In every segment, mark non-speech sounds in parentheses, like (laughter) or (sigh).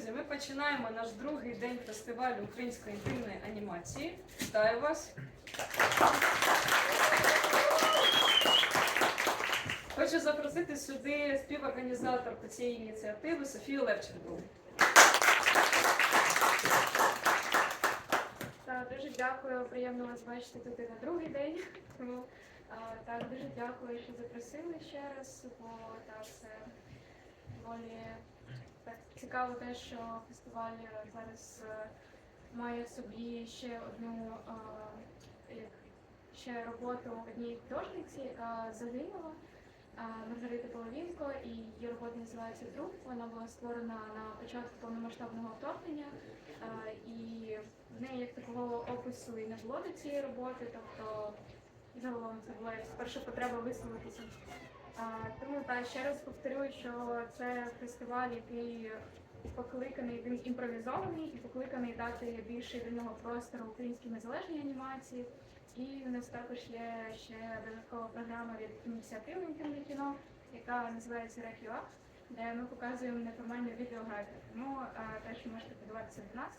Друзі, ми починаємо наш другий день фестивалю української інтимної анімації. Вітаю вас! Хочу запросити сюди співорганізаторку цієї ініціативи Софію Левченко. Так, дуже дякую, приємно вас бачити тут і на другий день. Тому так, дуже дякую, що запросили ще раз, бо так це доволі цікаво те, що фестиваль зараз е, має собі ще одну ще роботу однієї художниці, яка загинула. Маргарита Половінко, і її робота називається Друг. Вона була створена на початку повномасштабного вторгнення. І в неї як такого опису і не було до цієї роботи, тобто загалом це була перша потреба висловитися. Тому та ще раз повторюю, що це фестиваль, який покликаний, він імпровізований і покликаний дати більше вільного простору українській незалежній анімації. І у нас також є ще додаткова програма від ініціативи інтимне кіно, яка називається Рекюа, де ми показуємо неформальну відеографію. Тому теж можете подивитися до нас.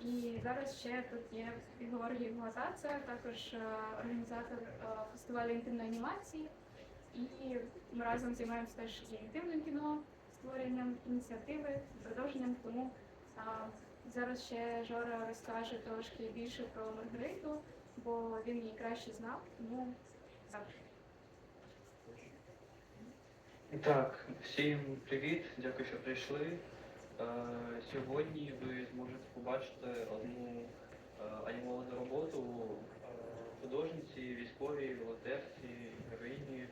І зараз ще тут є Георгій Глаза, це також е, організатор е, фестивалю інтимної анімації. І ми разом займаємося теж і кіно, створенням ініціативи, продовженням. Тому а, зараз ще Жора розкаже трошки більше про Маргариту, бо він її краще знав. Тому так. Так, всім привіт, дякую, що прийшли. Е, Сьогодні ви зможете побачити одну е, анімовану роботу е, художниці, військовій, волонтерці, героїні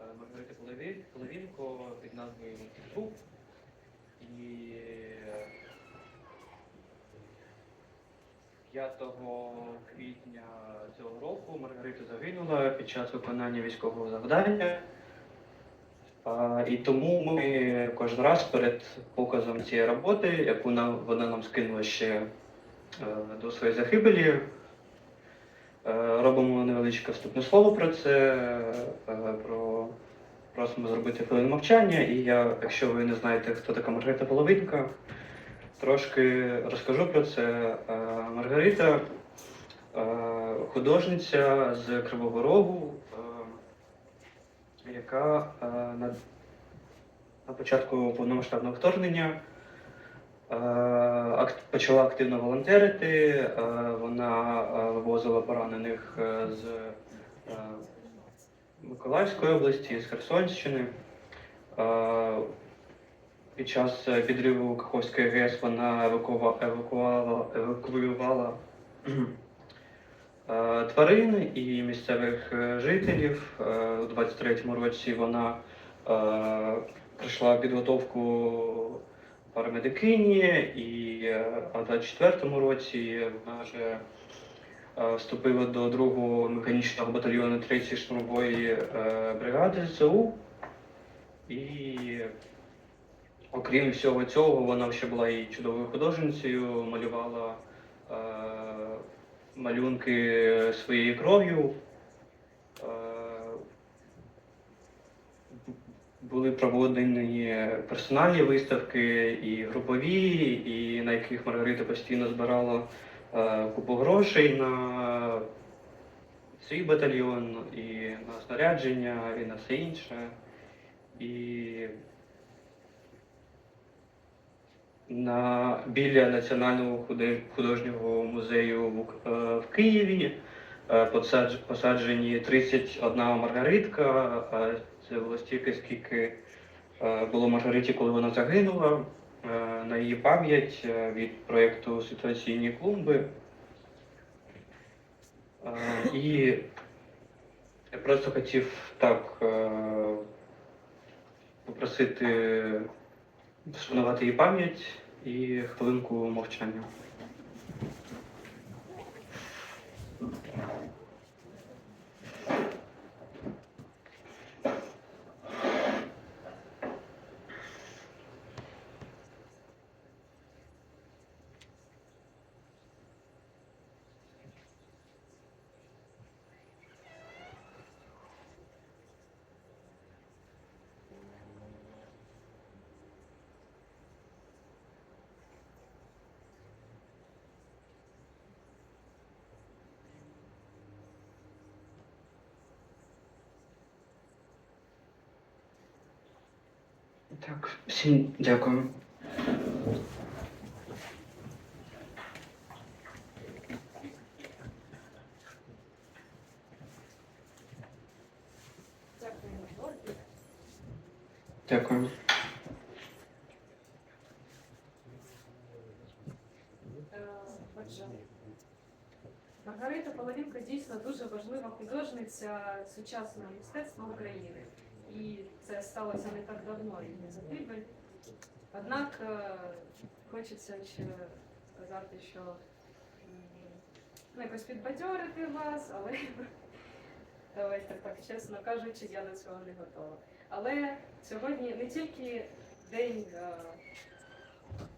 е, Маргарити Половінко під назвою Труп. І е, 5 квітня цього року Маргарита загинула під час виконання військового завдання. І тому ми кожен раз перед показом цієї роботи, яку вона нам скинула ще е, до своєї загибелі, е, робимо невеличке вступне слово про це, е, про, просимо зробити хвилину мовчання. І я, якщо ви не знаєте, хто така Маргарита Половинка, трошки розкажу про це. Е, Маргарита е, художниця з Кривого Рогу. е, яка е, на, початку повномасштабного вторгнення е, почала активно волонтерити. Е, вона е, вивозила поранених е, з е, Миколаївської області, з Херсонщини. Е, під час е, підриву Каховської ГЕС вона евакуювала е, тварин і місцевих е, жителів. Е, У 23-му році вона е, пройшла підготовку парамедикині, і е, в 24-му році вона вже е, вступила до 2-го механічного батальйону 3-ї штурмової е, бригади ЗСУ. І окрім всього цього, вона ще була і чудовою художницею, малювала малюнки своєю кров'ю. Були проводені персональні виставки і групові, і на яких Маргарита постійно збирала е, купу грошей на свій батальйон, і на снарядження, і на все інше. І на, біля Національного художнього музею в, е, в Києві е, посаджені 31 маргаритка. Це було стільки, скільки е, було Маргариті, коли вона загинула. е, На її пам'ять е, від проєкту Ситуаційні клумби. І я просто хотів так попросити вшанувати її пам'ять і хвилинку мовчання. Так, всім дякую. Дякую. Маргарита Половінка дійсно дуже важлива художниця сучасного мистецтва України. І це сталося не так давно її загибель. Однак е, хочеться ще сказати, що ну, якось підбадьорити вас, але (laughs) давайте так чесно кажучи, я до цього не готова. Але сьогодні не тільки день е,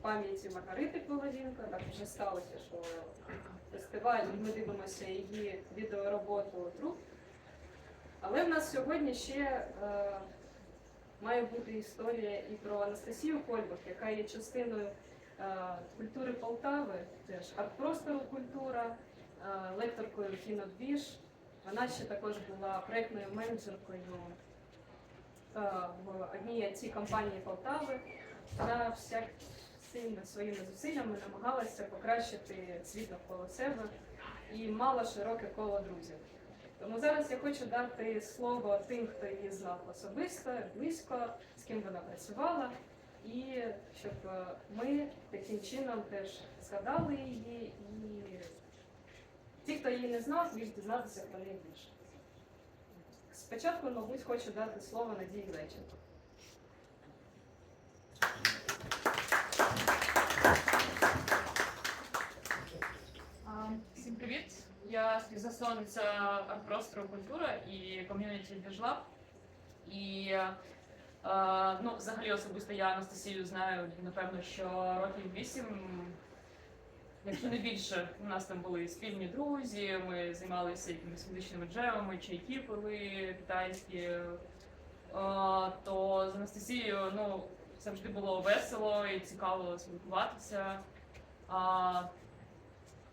пам'яті Маргарити Половінко, так вже сталося, що фестиваль, і ми дивимося її відеороботу труп. Але в нас сьогодні ще е, має бути історія і про Анастасію Кольбах, яка є частиною е, культури Полтави, теж арт-простору культура, е, лекторкою кінодвіж. Вона ще також була проєктною менеджеркою е, в одній it компанії Полтави. Вона всяк всіми своїми зусиллями намагалася покращити світ навколо себе і мала широке коло друзів. Тому зараз я хочу дати слово тим, хто її знав особисто, близько, з ким вона працювала, і щоб е, ми таким чином теж згадали її, і ті, хто її не знав, міг дізнатися про неї більше. Спочатку, мабуть, хочу дати слово Надії Леченко. А, Всім привіт! Я співзасновниця арт-простору культура і ком'юніті Двіжлаб. І е, ну, взагалі особисто я Анастасію знаю, напевно, що років вісім, якщо не більше, у нас там були спільні друзі, ми займалися якимись музичними джемами, чайки пили китайські. Е, то з Анастасією ну, завжди було весело і цікаво спілкуватися.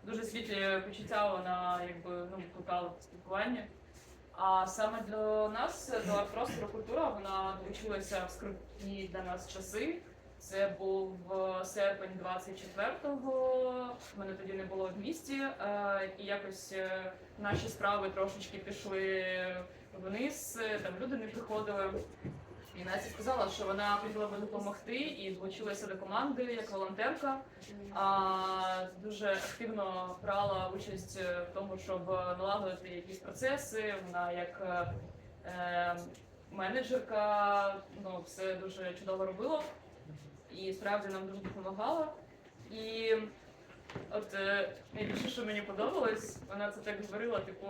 Дуже світлі почуття вона якби ну викликала в спілкуванні. А саме для нас, до арт-простору культура, вона долучилася в скрутні для нас часи. Це був е, серпень 24-го. Мене тоді не було в місті, е, і якось е, наші справи трошечки пішли вниз. Там люди не приходили. І Настя сказала, що вона хотіла би допомогти і долучилася до команди як волонтерка. А, дуже активно брала участь в тому, щоб налагодити якісь процеси. Вона як е, е, менеджерка ну, все дуже чудово робила і справді нам дуже допомагала. І от е, найбільше, що мені подобалось, вона це так говорила, типу,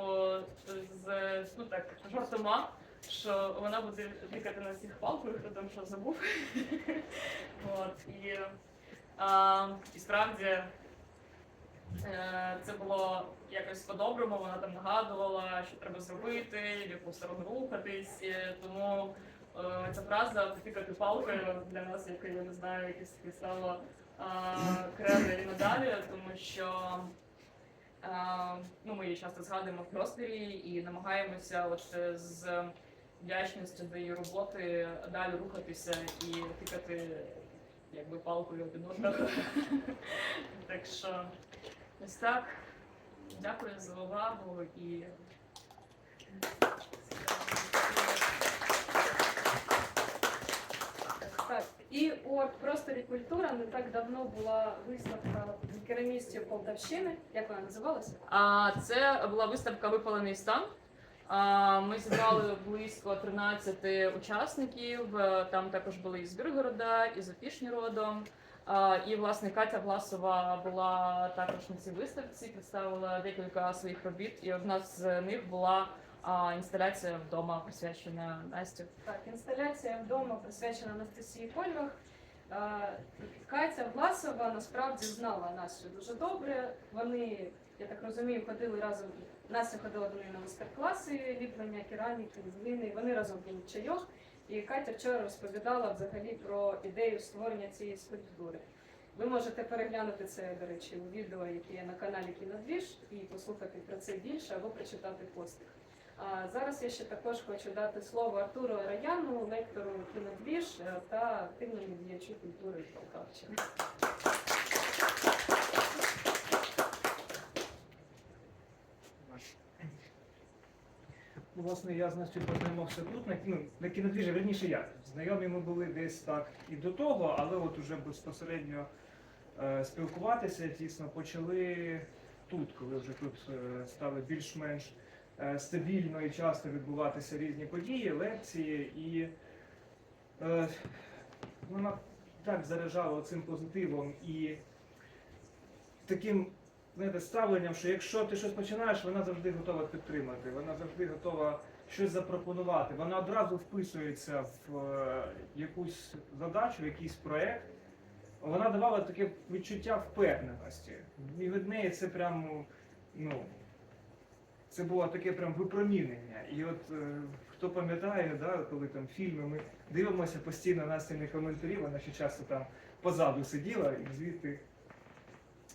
з ну так жартома. Що вона буде тикати на всіх палкою, хто там що забув. (laughs) От, і а, і справді е, це було якось по-доброму, вона там нагадувала, що треба зробити, в яку сторону рухатись. Е, Тому е, ця фраза потикати палкою для нас, як я не знаю, якесь таке стало кредо надалі, тому що ну, ми її часто згадуємо в просторі і намагаємося от з вдячністю до її роботи далі рухатися і тикати якби палкою один одного. (laughs) Так що ось так. Дякую за увагу і Так, і у просторі культура не так давно була виставка керамістів Полтавщини. Як вона називалася? а це була виставка Випалений стан. Ми зібрали близько 13 учасників. Е, Там також були із Біргорода, із Опішні родом. І власне Катя Власова була також на цій виставці, представила декілька своїх робіт, і одна з них була а, інсталяція вдома, присвячена Насті. Так, інсталяція вдома присвячена Анастасії Кольвах. Катя Власова насправді знала Настю дуже добре. Вони, я так розумію, ходили разом. Настя ходила до неї на майстер-класи ліплення кераміки, глини. Вони разом пили чайок. І Катя вчора розповідала взагалі про ідею створення цієї скульптури. Ви можете переглянути це, до речі, у відео, яке є на каналі Кінодвіж, і послухати про це більше або прочитати постих. А зараз я ще також хочу дати слово Артуру Раяну, лектору кінодвіж е, та активному діячу культури Полтавщини. Власне, я з Настю познайомився тут, на, ну, на кінодвіжі, верніше як. Знайомі ми були десь так і до того, але от уже безпосередньо е, спілкуватися тісно почали тут, коли вже тут е, стали більш-менш е, стабільно і часто відбуватися різні події, лекції, і е, вона так заряджала цим позитивом і таким знаєте, ставленням, що якщо ти щось починаєш, вона завжди готова підтримати, вона завжди готова щось запропонувати. Вона одразу вписується в е, якусь задачу, в якийсь проєкт. Вона давала таке відчуття впевненості. І від неї це прямо, ну, це було таке прям випромінення. І от е, хто пам'ятає, да, коли там фільми ми дивимося постійно на стіни коментарі, вона ще часто там позаду сиділа і звідти.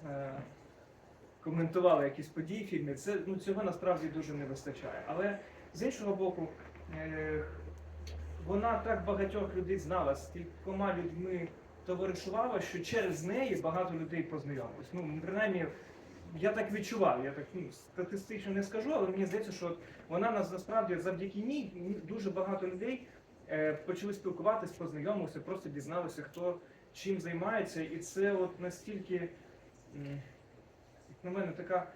Е, коментували якісь події в фільмі, це ну цього насправді дуже не вистачає. Але з іншого боку, е, вона так багатьох людей знала, з кількома людьми товаришувала, що через неї багато людей познайомилось. Ну, принаймні, я так відчував, я так ну, статистично не скажу, але мені здається, що от вона нас насправді завдяки ній дуже багато людей е, почали спілкуватись, познайомилися, просто дізналися, хто чим займається, і це от настільки. На мене, така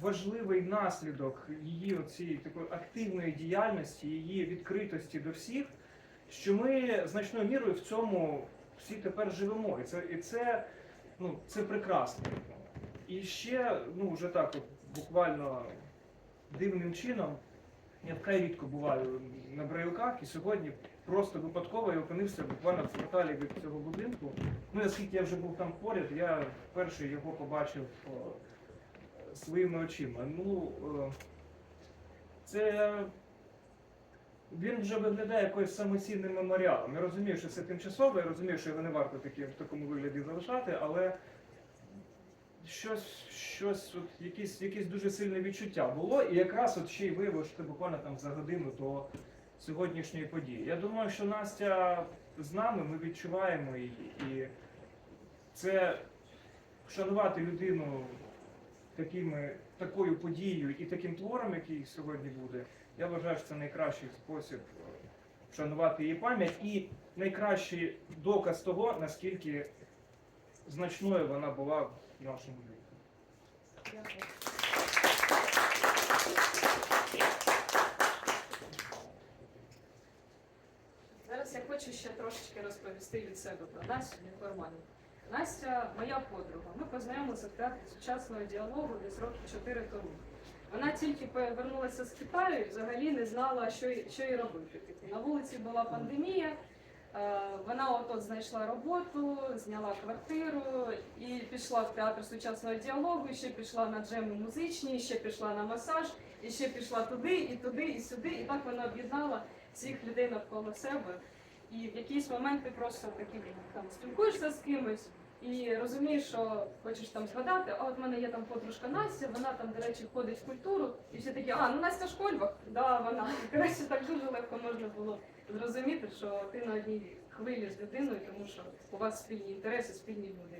важливий наслідок її цієї такої активної діяльності, її відкритості до всіх, що ми значною мірою в цьому всі тепер живемо. І це, і це, ну, це прекрасно. І ще, ну, вже так, от, буквально дивним чином, я вкрай рідко буваю на Брайлках, і сьогодні просто випадково я опинився буквально в кварталі від цього будинку. Ну, оскільки я вже був там поряд, я вперше його побачив своїми очима. Ну, е, це він вже виглядає якоюсь самоцінним меморіалом. Я розумію, що це тимчасово, я розумію, що його не варто таки, в такому вигляді залишати, але щось, щось от, якісь, якісь дуже сильне відчуття було, і якраз от ще й виявилося, що це буквально там за годину до сьогоднішньої події. Я думаю, що Настя з нами, ми відчуваємо її. І це вшанувати людину такими, такою подією і таким твором, який сьогодні буде, я вважаю, що це найкращий спосіб е, вшанувати її пам'ять і найкращий доказ того, наскільки значною вона була в нашому житті. Зараз я хочу ще трошечки розповісти від себе про Настю неформально. Настя моя подруга. Ми познайомилися в театрі сучасного діалогу десь років 4 тому. Вона тільки повернулася з Китаю і взагалі не знала, що, їй робити. На вулиці була пандемія, е, вона от от знайшла роботу, зняла квартиру і пішла в театр сучасного діалогу, і ще пішла на джеми музичні, і ще пішла на масаж, і ще пішла туди, і туди, і сюди. І так вона об'єднала всіх людей навколо себе. І в якийсь момент ти просто такі там спілкуєшся з кимось і розумієш, що хочеш там згадати, а от в мене є там подружка Настя, вона там, до речі, ходить в культуру, і всі такі, а ну Настя Школьбах, да, вона. І коротше, так дуже легко можна було зрозуміти, що ти на одній хвилі з людиною, тому що у вас спільні інтереси, спільні люди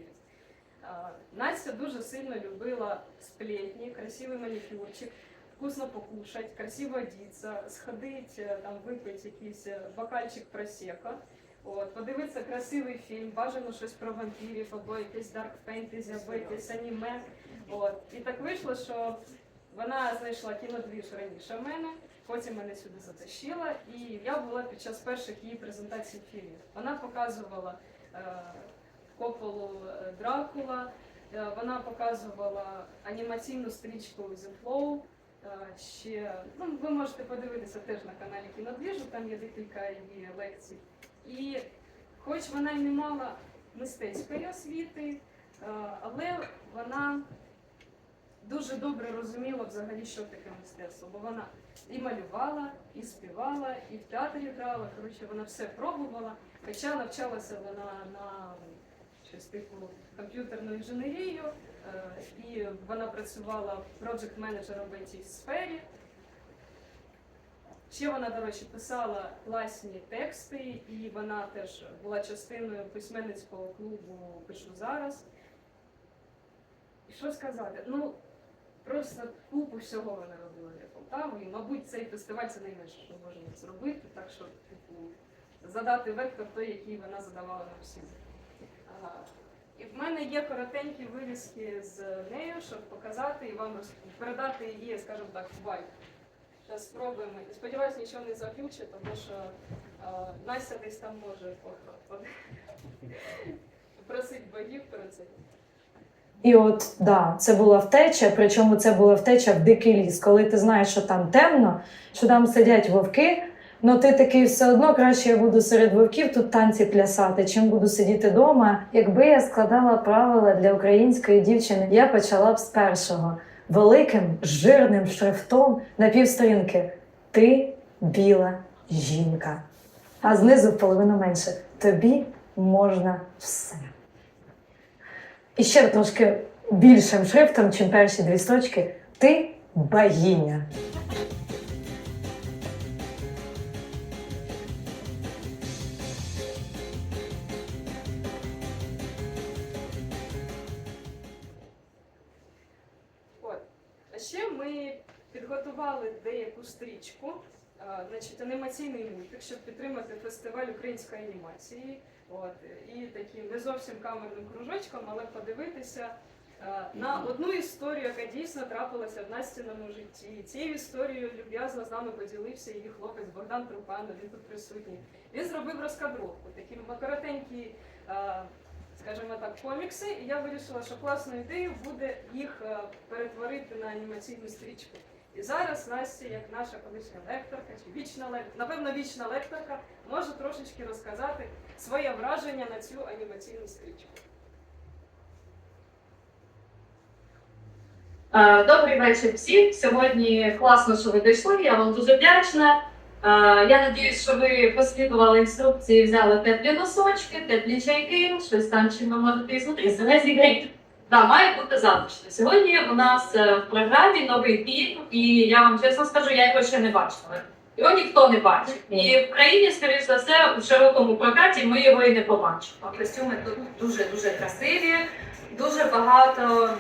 Настя дуже сильно любила сплетні, красивий манікюрчик, вкусно покушать, красиво одеться, сходить, е, там випить якийсь е, бокальчик просека. От, подивитися красивий фільм, бажано щось про вампірів, або якесь дарк фентезі, або якесь аніме. От. І так вийшло, що вона знайшла кінодвіж раніше мене, потім мене сюди затащила, і я була під час перших її презентацій фільмів. Вона показувала е, Кополу е, Дракула, е, вона показувала анімаційну стрічку. Е, Ще ну, ви можете подивитися теж на каналі Кінодвіжу, там є декілька її лекцій. І хоч вона й не мала мистецької освіти, е, але вона дуже добре розуміла взагалі, що таке мистецтво, бо вона і малювала, і співала, і в театрі грала. Коротше, вона все пробувала. Хоча навчалася вона на щось типу комп'ютерну інженерію, е, і вона працювала проджект менеджером в цій сфері. Ще вона, до речі, писала класні тексти, і вона теж була частиною письменницького клубу Пишу зараз. І що сказати? Ну, просто купу всього вона робила для Полтави. І, мабуть, цей фестиваль це найменше, що можемо зробити. Так що, типу, задати вектор той, який вона задавала нам всім. І в мене є коротенькі вирізки з нею, щоб показати і вам роз- передати її, скажімо так, вайб. Зараз спробуємо. Сподіваюсь, нічого не заключить, тому що а, Настя десь там може просить богів про це. І от да, це була втеча, причому це була втеча в дикий ліс. Коли ти знаєш, що там темно, що там сидять вовки, ну ти такий все одно краще я буду серед вовків тут танці плясати, чим буду сидіти вдома. Якби я складала правила для української дівчини, я почала б з першого великим жирним шрифтом на півсторінки. Ти біла жінка. А знизу половину менше. Тобі можна все. І ще трошки більшим шрифтом, чим перші дві строчки. Ти богиня. Підготували деяку стрічку, значить, анімаційний мультик, щоб підтримати фестиваль української анімації. От. І таким не зовсім камерним кружочком, але подивитися на одну історію, яка дійсно трапилася в Настіному житті. Цією історією люб'язно з нами поділився її хлопець Богдан Трупанов, він тут присутній. Він зробив розкадровку, такі коротенькі, скажімо так, комікси, і я вирішила, що класною ідеєю буде їх е, перетворити на анімаційну стрічку. І зараз Настя, як наша колишня лекторка, чи вічна лекторка, напевно, вічна лекторка, може трошечки розказати своє враження на цю анімаційну стрічку. Е, Добрий вечір всім. Сьогодні класно, що ви дійшли. Я вам дуже вдячна. Е, Я надіюсь, що ви послідували інструкції, взяли теплі носочки, теплі чайки, щось там, чим ви можете і зустрітися. Да, має бути затишно. Сьогодні у нас е, в програмі новий фільм, і я вам чесно скажу, я його ще не бачила. Його ніхто не бачив. І в країні, скоріш за все, у широкому прокаті ми його і не побачимо. Костюми тут дуже дуже красиві, дуже багато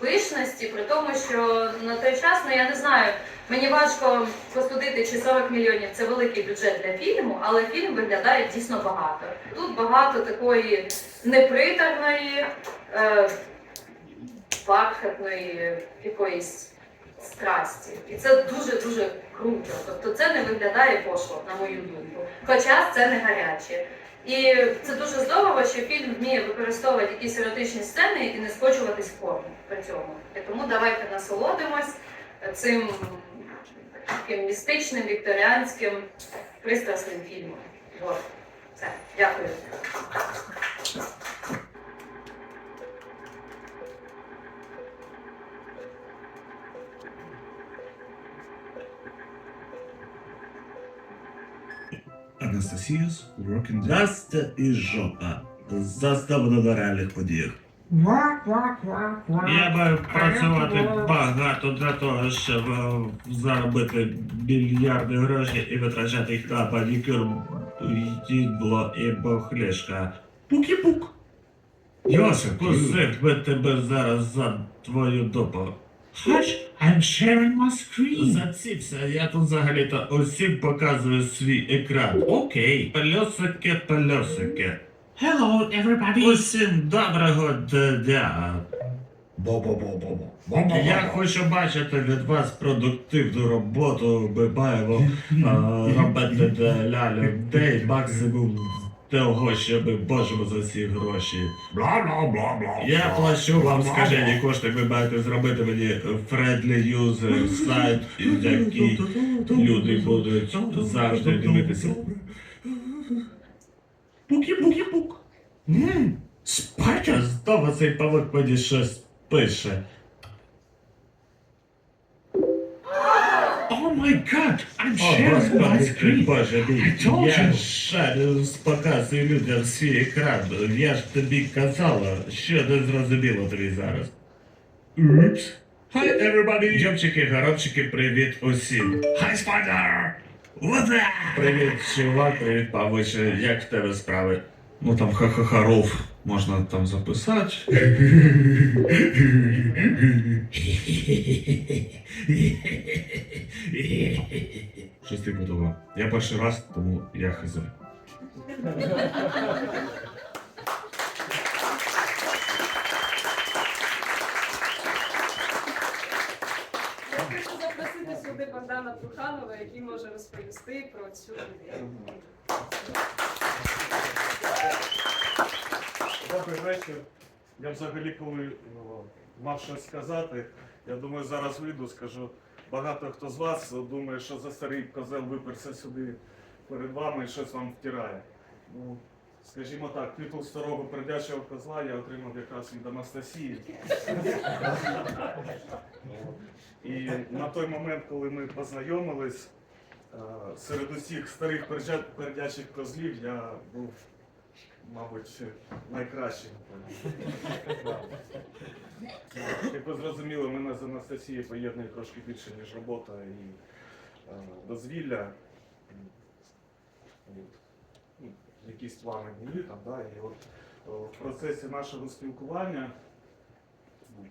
пишності, при тому, що на той час, ну я не знаю, мені важко посудити, чи 40 мільйонів це великий бюджет для фільму, але фільм виглядає дійсно багато. Тут багато такої неприторної, е, бархатної якоїсь страсті. І це дуже-дуже круто. Тобто це не виглядає пошло, на мою думку. Хоча це не гаряче. І це дуже здорово, що фільм вміє використовувати якісь еротичні сцени і не скочуватись в форму при цьому. І тому давайте насолодимось цим таким містичним, вікторіанським, пристрасним фільмом. От. Все, дякую. Анастасіус Настя і жопа. Заставлено на реальних подіях. Я маю працювати багато для того, щоб е, заробити мільярди грошей і витрачати їх на панікюр, їдло і бохлішка. Пукі-пук. Йосип, кусик би тебе зараз за твою дупу. Hush, I'm sharing my screen. Заціпся, я тут взагалі-то усім показую свій екран. Окей. Пельосики, пельосики. Hello, everybody. Усім доброго дня. Я хочу бачити від вас продуктивну роботу. Ми маємо (laughs) е, робити для людей максимум того, що ми можемо за ці гроші. Бла бла бла Я плачу вам скажені кошти, ви маєте зробити мені friendly user сайт, який люди будуть завжди дивитися. (laughs) Пукі-пукі-пук. Спайка! Знову цей павук мені щось пише. Oh my god, I'm sharing my screen. Боже мій, I told я you. шарю, показую людям свій екран. Я ж тобі казала, що не зрозуміло тобі зараз. Упс. Hi everybody! Йопчики, горобчики, привіт усім! Hi Spider! Привіт, чувак, привіт, павиче, як в тебе справи? Ну там ха-ха-харов можна там записати. Щось ти того. Я перший раз, тому я хз. Я хочу сюди Богдана Труханова, який може розповісти про цю ідею. Добрий вечір. Я взагалі, коли ну, мав щось сказати, я думаю, зараз вийду, скажу. Багато хто з вас думає, що за старий козел виперся сюди перед вами і щось вам втирає. Ну, скажімо так, титул старого передячого козла я отримав якраз від Анастасії. (laughs) І на той момент, коли ми познайомились, е, серед усіх старих передячих козлів я був мабуть, найкращий. напевно. Як ви зрозуміли, мене з Анастасією поєднує трошки більше, ніж робота і е, дозвілля. Ну, Якісь плани були там, да, і от е, в процесі нашого спілкування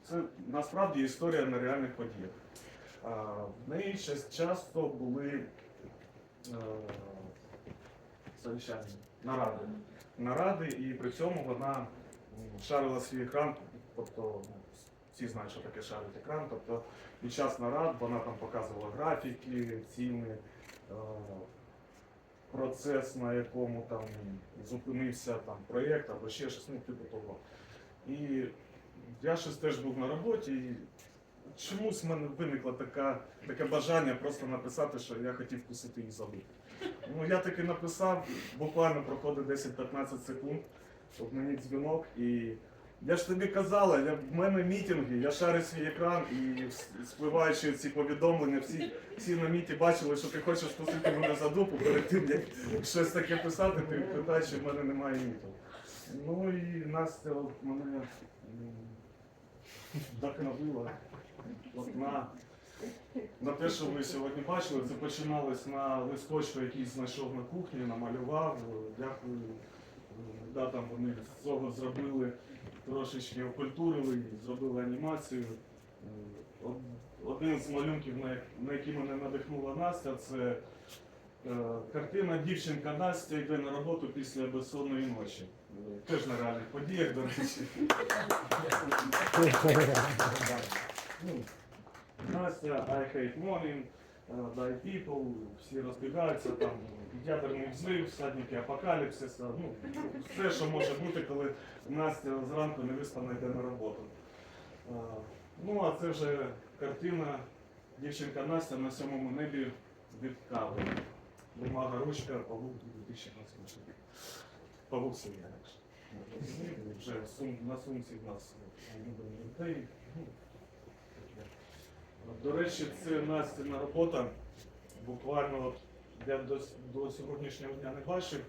це насправді історія на реальних подіях. В неї ще часто були е, совіщання, наради наради, і при цьому вона шарила свій екран, тобто ну, всі знають, що таке шарить екран. Тобто під час нарад вона там показувала графіки, ціни, е, процес, на якому там зупинився там проєкт або ще щось, ну, типу того. І я щось теж був на роботі. І Чомусь в мене виникло така, таке бажання просто написати, що я хотів вкусити її забити. Ну, я таки написав, буквально проходить 10-15 секунд, от мені дзвінок, і я ж тобі казала, я, в мене мітинги, я шарю свій екран і спливаючи ці повідомлення, всі, всі на міті бачили, що ти хочеш пустити мене за дупу перед тим, як щось таке писати, ти питаєш, чи в мене немає міту. Ну і Настя от мене вдохновила от на на те, що ви сьогодні бачили, це починалось на листочку, який знайшов на кухні, намалював. Дякую. Да, там вони з цього зробили трошечки окультурили, зробили анімацію. Один з малюнків, на який мене надихнула Настя, це картина Дівчинка Настя йде на роботу після безсонної ночі. Е, Теж на реальних подіях, до речі. Ну, Настя, I hate morning, е, die people, всі розбігаються, там ядерний взрив, всадники апокаліпсиса, ну, все, що може бути, коли Настя зранку не виспана йде на роботу. Е, Ну, а це вже картина дівчинка Настя на сьомому небі від кави. Бумага, ручка, павук 2016 рік. Павук сім'я. Вже на сумці в нас улюблені дітей. Ну. До речі, це Настіна робота. Буквально я до, до сьогоднішнього дня не бачив.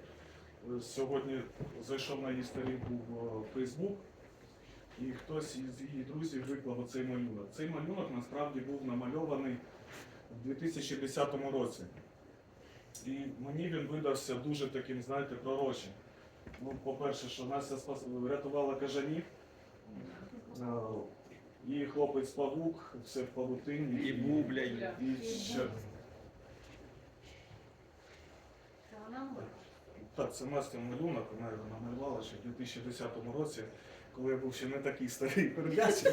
Е, Сьогодні зайшов на її сторінку в Фейсбук, і хтось із її друзів виклав оцей малюнок. Цей малюнок насправді був намальований в 2010 році. І мені він видався дуже таким, знаєте, пророчим. Ну, по-перше, що Настя спас... врятувала кажанів. Е, І хлопець павук, все в павутині. І бубля, і ще. Так, це Настя малюнок, вона його намалювала ще в 2010 році, коли я був ще не такий старий передачі.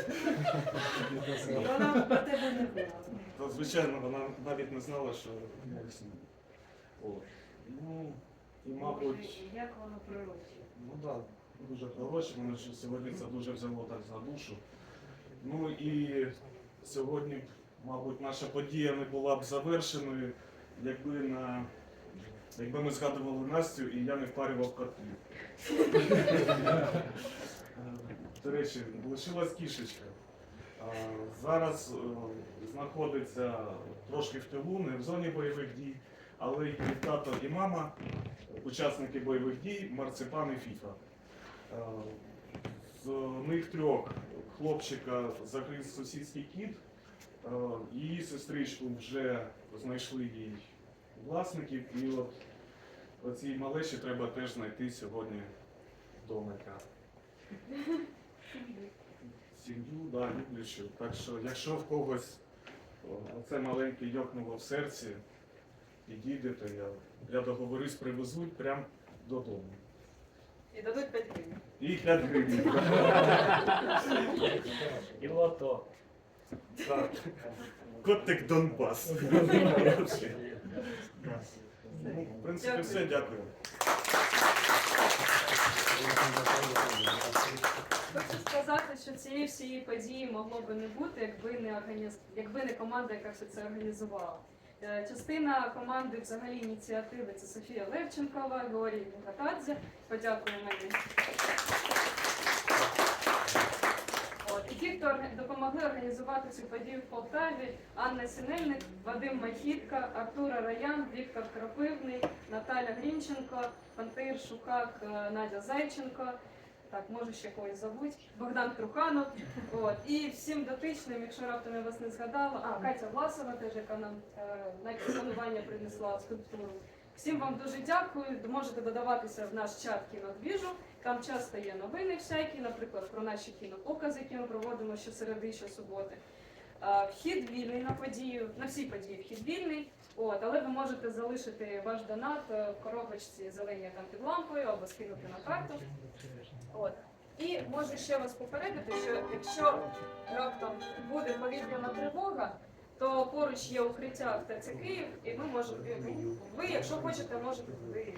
Вона про тебе не була. Звичайно, вона навіть не знала, що я існую. Ну, і, мабуть, Як воно природче. ну так, да, дуже хороше, мене ж сьогодні це дуже взяло так за душу. Ну і сьогодні, мабуть, наша подія не була б завершеною, якби на якби ми згадували Настю і я не впарював котлі. До речі, лишилась кішечка. А, Зараз е, знаходиться трошки в тилу, не в зоні бойових дій, але і тато і мама, учасники бойових дій, марципан і фіфа. Е, З них трьох хлопчика загриз сусідський кіт. Е, Її сестричку вже знайшли їй власників, і от оцій малеші треба теж знайти сьогодні домика. Сім'ю, да, люблячу. Так що, якщо в когось о, оце маленьке йокнуло в серці, підійдете, я, я договорюсь, привезуть прямо додому. І дадуть 5 гривень. І 5 гривень. (laughs) І лото. Котик Донбас. Ну, В принципі, все, дякую. Хочу сказати, що цієї всієї події могло би не бути, якби не організ... якби не команда, яка все це організувала. Е, Частина команди взагалі ініціативи це Софія Левченкова, Георгій Гатадзе. Подякуємо їм. І ті, хто допомогли організувати цю подію в Полтаві, Анна Синельник, Вадим Махітка, Артура Раян, Віктор Кропивний, Наталя Грінченко, Пантир Шукак, е, Надя Зайченко. Так, може ще когось забудь. Богдан Труханов. От. І всім дотичним, якщо раптом я вас не згадала, а Катя Власова, теж яка нам е, на експонування принесла скульптуру. Всім вам дуже дякую. Можете додаватися в наш чат кінодвіжу. Там часто є новини всякі, наприклад, про наші кінопокази, які ми проводимо щосереди, щосуботи. Е, Вхід вільний на подію, на всі події вхід вільний. От, але ви можете залишити ваш донат е, в коробочці зеленій там під лампою або скинути на карту. От. І можу ще вас попередити, що якщо раптом буде повітряна тривога, то поруч є укриття в ТЦ Київ, і ми можемо ви, якщо хочете, можете туди